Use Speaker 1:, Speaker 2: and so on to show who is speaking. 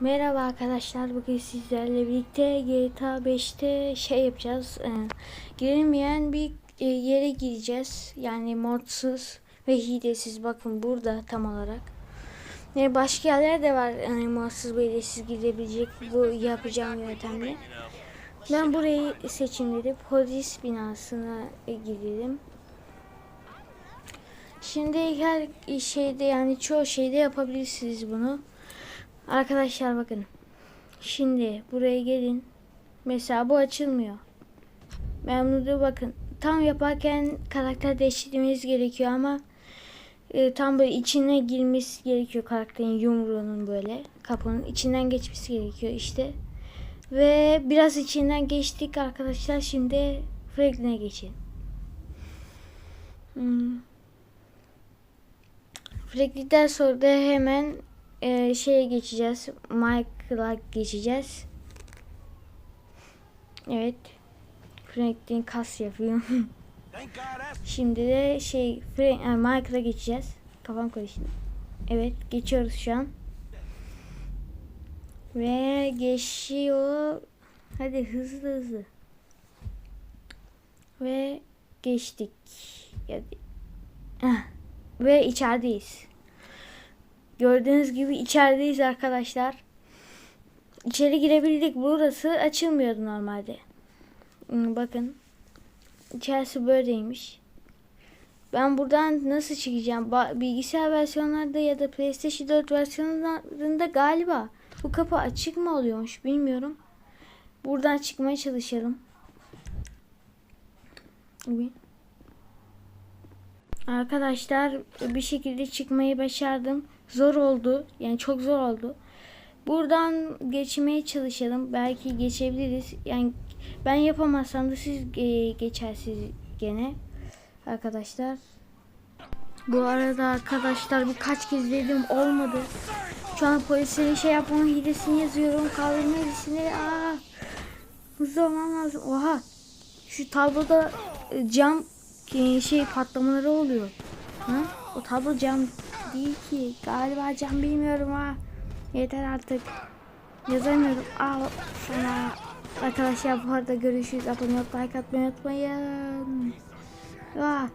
Speaker 1: Merhaba arkadaşlar. Bugün sizlerle birlikte GTA 5'te şey yapacağız. Ee, girilmeyen bir e, yere gireceğiz. Yani modsuz ve hilesiz. Bakın burada tam olarak. Yani başka yerler de var. Yani modsuz ve hilesiz girebilecek bu yapacağım yöntemle. Ben burayı seçim dedim. Polis binasına e, girelim. Şimdi her şeyde yani çoğu şeyde yapabilirsiniz bunu. Arkadaşlar bakın. Şimdi buraya gelin. Mesela bu açılmıyor. Memnun'da bakın. Tam yaparken karakter değiştirmeniz gerekiyor ama e, tam böyle içine girmesi gerekiyor karakterin yumruğunun böyle kapının içinden geçmesi gerekiyor işte. Ve biraz içinden geçtik arkadaşlar. Şimdi Franklin'e geçin. Hmm. Franklin'den sonra da hemen e, şeye geçeceğiz. Michael'a geçeceğiz. Evet. Franklin kas yapıyor. Şimdi de şey Frank, yani Michael'a geçeceğiz. Kafam karıştı. Evet geçiyoruz şu an. Ve geçiyor. Hadi hızlı hızlı. Ve geçtik. Hadi. Ve içerideyiz. Gördüğünüz gibi içerideyiz arkadaşlar. İçeri girebildik. Burası açılmıyordu normalde. Hmm, Bakın. İçerisi böyleymiş. Ben buradan nasıl çıkacağım? Bilgisayar versiyonlarda ya da PlayStation 4 versiyonlarında galiba bu kapı açık mı oluyormuş bilmiyorum. Buradan çıkmaya çalışalım. Arkadaşlar bir şekilde çıkmayı başardım. Zor oldu. Yani çok zor oldu. Buradan geçmeye çalışalım. Belki geçebiliriz. Yani ben yapamazsam da siz e, geçersiniz gene. Arkadaşlar. Bu arada arkadaşlar birkaç kez dedim olmadı. Şu an polisin şey yapmanın hilesini yazıyorum. Kaldırma hilesini. Aa, hızlı olmam lazım. Oha. Şu tabloda e, cam e, şey patlamaları oluyor. Ha? O tablo cam değil ki. Galiba cam bilmiyorum ha. Yeter artık. Yazamıyorum. Al sana. Arkadaşlar bu arada görüşürüz. Abone olup like atmayı unutmayın. Ah.